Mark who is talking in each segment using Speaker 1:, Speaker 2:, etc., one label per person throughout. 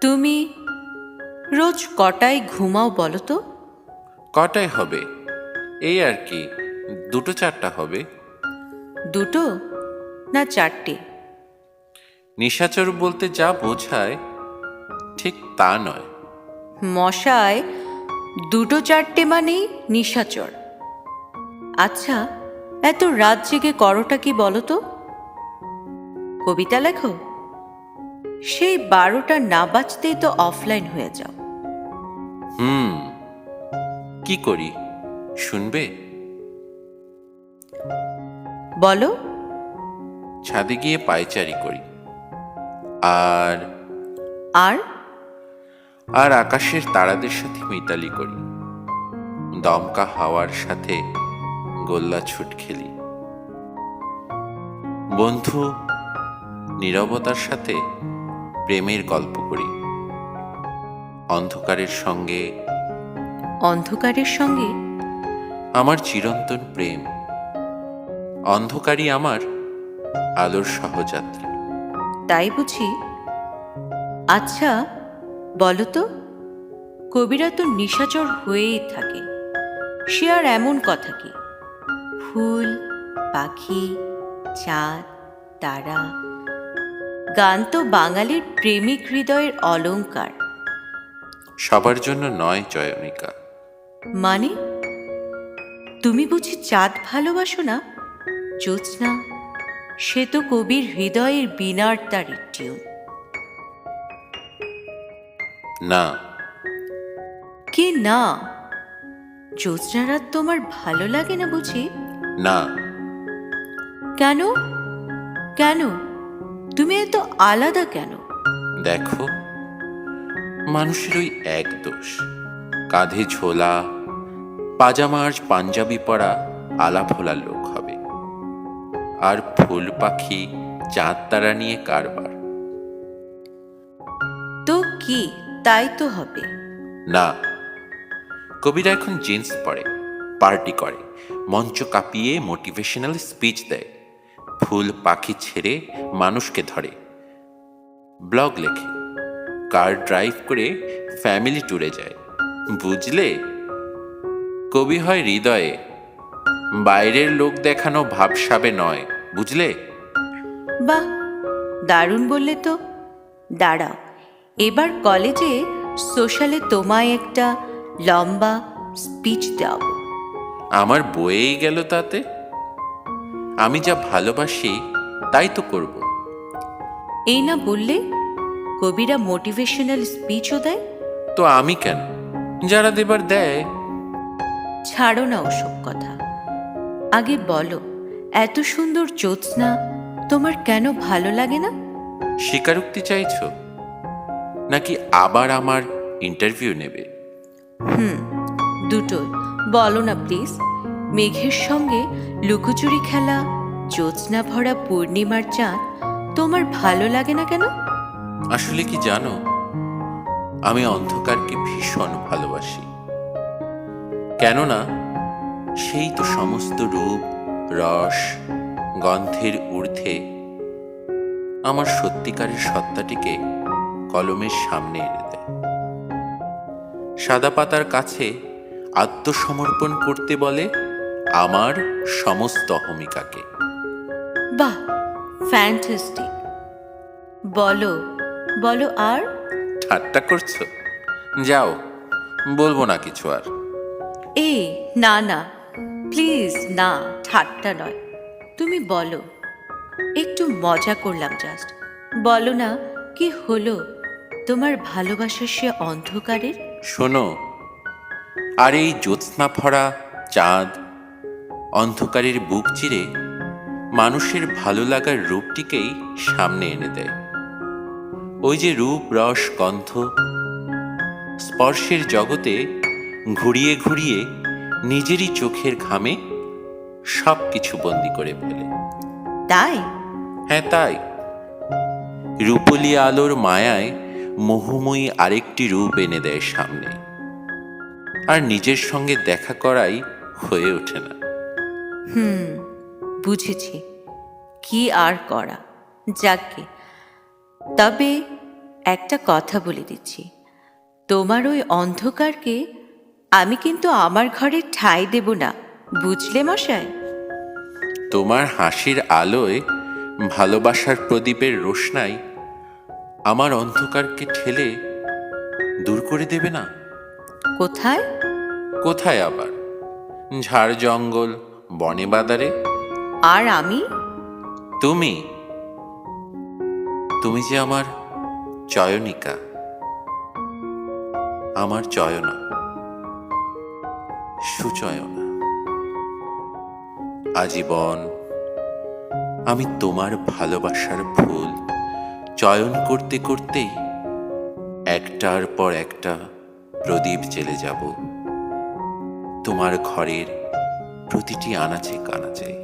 Speaker 1: তুমি রোজ কটায় ঘুমাও বলো তো?
Speaker 2: কটায় হবে? এই আর কি দুটো চারটা হবে।
Speaker 1: দুটো? না চারটে।
Speaker 2: নিশাচর বলতে যা বোঝায় ঠিক তা নয়।
Speaker 1: মশায় দুটো চারটে মানেই নিশাচর আচ্ছা এত রাত জেগে করোটা কি বলো তো? কবিতা লেখো? সেই বারোটা না বাজতেই তো অফলাইন হয়ে যাও।
Speaker 2: হুম কি করি? শুনবে?
Speaker 1: বলো।
Speaker 2: ছাদে গিয়ে পায়চারি করি। আর
Speaker 1: আর?
Speaker 2: আর আকাশের তারাদের সাথে মিতালি করি। দমকা হাওয়ার সাথে গোল্লা ছুট খেলি। বন্ধু নীরবতার সাথে প্রেমের গল্প করি। অন্ধকারের সঙ্গে
Speaker 1: অন্ধকারের সঙ্গে?
Speaker 2: আমার চিরন্তন প্রেম। অন্ধকারই আমার আলোর সহযাত্রী।
Speaker 1: তাই বুঝি? আচ্ছা বলো তো কবিরা তো নিশাচর হয়েই থাকে। সে আর এমন কথা কি? ফুল পাখি চাঁদ তারা গান তো বাঙালির প্রেমিক হৃদয়ের অলংকার।
Speaker 2: সবার জন্য নয় চয়নিকা
Speaker 1: মানে? তুমি বুঝি চাঁদ ভালোবাসো না? জ্যোৎস্না সে তো কবির হৃদয়ের বিনার টিউন
Speaker 2: না।
Speaker 1: কে না? জ্যোৎস্না রাত তোমার ভালো লাগে না বুঝি?
Speaker 2: না।
Speaker 1: কেন? কেন? তুমি এত আলাদা কেন?
Speaker 2: দেখো মানুষের ওই এক দোষ। কাঁধে ঝোলা পাজামা আর পাঞ্জাবি পরা আলাফোলা লোক হবে। আর ফুল পাখি চাঁদ তারা নিয়ে কারবার।
Speaker 1: তো কি তাই তো হবে?
Speaker 2: না কবিরা এখন জিন্স পরে পার্টি করে মঞ্চ কাঁপিয়ে মোটিভেশনাল স্পিচ দেয়। ফুল পাখি ছেড়ে মানুষকে ধরে। ব্লগ লেখে। কার ড্রাইভ করে ফ্যামিলি ট্যুরে যায়। বুঝলে? কবি হয় হৃদয়ে। বাইরের লোক দেখানো ভাবসাবে নয় বুঝলে?
Speaker 1: বাহ দারুণ বললে তো। দাঁড়াও এবার কলেজে সোশ্যালে তোমায় একটা লম্বা স্পিচ দাও
Speaker 2: আমার বয়েই গেল তাতে? আমি যা ভালোবাসি তাই তো করব।
Speaker 1: এই না বললে কবিরা মোটিভেশনাল স্পিচও দেয়?
Speaker 2: তো আমি কেন? যারা দেবার দেয়।
Speaker 1: ছাড়ো না ওসব কথা। আগে বলো এত সুন্দর জ্যোৎস্না তোমার কেন ভালো লাগে না?
Speaker 2: স্বীকারোক্তি চাইছ? নাকি আবার আমার ইন্টারভিউ নেবে?
Speaker 1: হুম দুটোই। বলো না প্লিজ মেঘের সঙ্গে লুকোচুরি খেলা, জ্যোৎস্না ভরা পূর্ণিমার চাঁদ, তোমার ভালো লাগে না কেন?
Speaker 2: আসলে কি জানো, আমি অন্ধকারকে ভীষণ ভালোবাসি। কেননা, সেই তো সমস্ত রূপ, রস, গন্ধের ঊর্ধ্বে আমার সত্যিকারের সত্তাটিকে কলমের সামনে এনে দেয়। সাদা পাতার কাছে আত্মসমর্পণ করতে বলে আমার সমস্ত অহমিকাকে।
Speaker 1: বাহ ফ্যান্টাস্টিক বলো বলো আর?
Speaker 2: ঠাট্টা করছ? যাও বলব না কিছু আর।
Speaker 1: এ না না প্লিজ না ঠাট্টা নয়। তুমি বলো একটু মজা করলাম জাস্ট বলো না কি হলো? তোমার ভালোবাসা সে অন্ধকারের?
Speaker 2: শোনো আর এই জ্যোৎস্না ভরা চাঁদ অন্ধকারের বুক চিরে মানুষের ভালো লাগার রূপটিকেই সামনে এনে দেয়। ওই যে রূপ রস গন্ধ স্পর্শের জগতে ঘুরিয়ে ঘুরিয়ে নিজেরই চোখের ঘামে সব কিছু বন্দি করে ফেলে।
Speaker 1: তাই?
Speaker 2: হ্যাঁ তাই। রূপলি আলোর মায়ায় মোহময়ী আরেকটি রূপ এনে দেয় সামনে। আর নিজের সঙ্গে দেখা করাই হয়ে ওঠে না।
Speaker 1: হুম বুঝেছি। কি আর করা? যাকে তবে একটা কথা বলে দিচ্ছি। তোমার ওই অন্ধকারকে আমি কিন্তু আমার ঘরে ঠাঁই দেব না বুঝলে মশাই?
Speaker 2: তোমার হাসির আলোয় ভালোবাসার প্রদীপের রোশনাই আমার অন্ধকারকে ঠেলে দূর করে দেবে না?
Speaker 1: কোথায়?
Speaker 2: কোথায় আবার? ঝাড় জঙ্গল বনে বাদারে
Speaker 1: আর আমি?
Speaker 2: তুমি? তুমি যে আমার চয়নিকা। আমার চয়না। সুচয়না। আজীবন আমি তোমার ভালোবাসার ফুল চয়ন করতে করতেই একটার পর একটা প্রদীপ জেলে যাব। তোমার ঘরের প্রতিটি আনাচে কানাচে।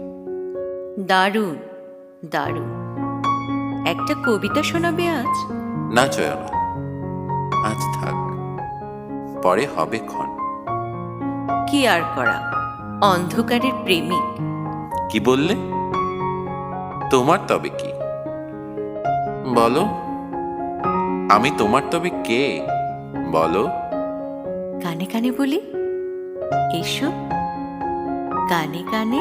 Speaker 1: দারুণ দারুণ। একটা কবিতা শোনাবে আজ?
Speaker 2: না চয়না আজ থাক। পরে হবে ক্ষণ।
Speaker 1: কি আর করা? অন্ধকারের প্রেমিক।
Speaker 2: কি বললে? তোমার তবে কি? বলো। আমি তোমার তবে কে? বলো।
Speaker 1: কানে কানে বলি এসো। কানে কানে